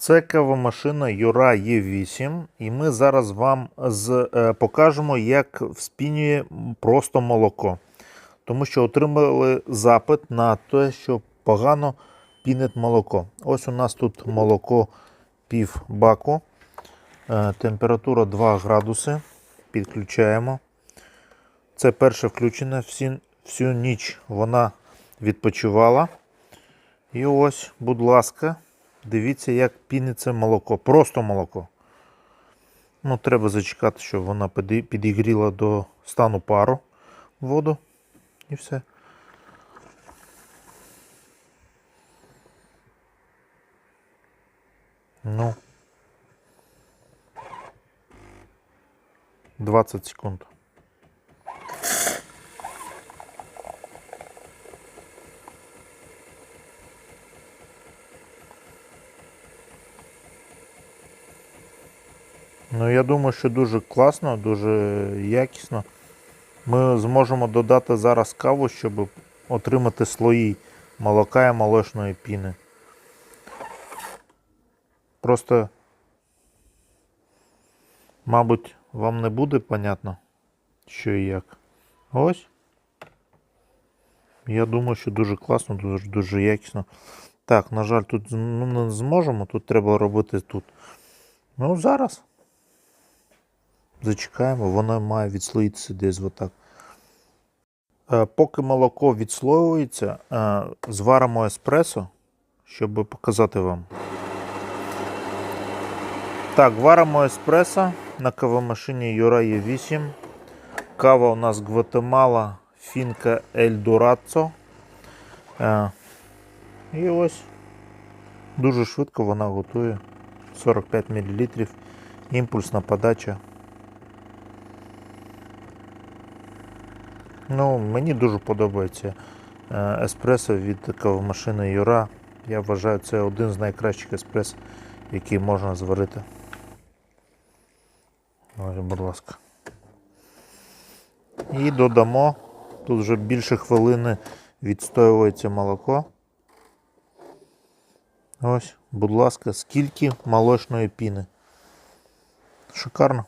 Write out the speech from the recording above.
Це кавомашина Юра Є8, і ми зараз вам з, е, покажемо, як вспінює просто молоко. Тому що отримали запит на те, що погано пінить молоко. Ось у нас тут молоко пів баку, е, температура 2 градуси. Підключаємо. Це перше включене. Всі, всю ніч вона відпочивала. І ось, будь ласка, дивіться, як піниться молоко. Просто молоко. Ну, треба зачекати, щоб вона підігріла до стану пару воду. І все. Ну. 20 секунд. Ну, я думаю, що дуже класно, дуже якісно. Ми зможемо додати зараз каву, щоб отримати слої молока і молочної піни. Просто, мабуть, вам не буде понятно, що і як. Ось. Я думаю, що дуже класно, дуже, дуже якісно. Так, на жаль, тут ну, не зможемо, тут треба робити тут. Ну, зараз. Зачекаємо, воно має відслоїтися десь отак. Е, Поки молоко відслоюється, е, зваримо еспресо, щоб показати вам. Так, варимо еспресо на кавомашині Юра Є8. Кава у нас Гватемала Фінка Ель Дураццо. Е, І ось дуже швидко вона готує 45 мл. Імпульсна подача. Ну, мені дуже подобається е, еспресо від кавомашини Юра. Я вважаю, це один з найкращих еспресо, який можна зварити. Ось, будь ласка. І додамо. Тут вже більше хвилини відстоюється молоко. Ось, будь ласка, скільки молочної піни. Шикарно.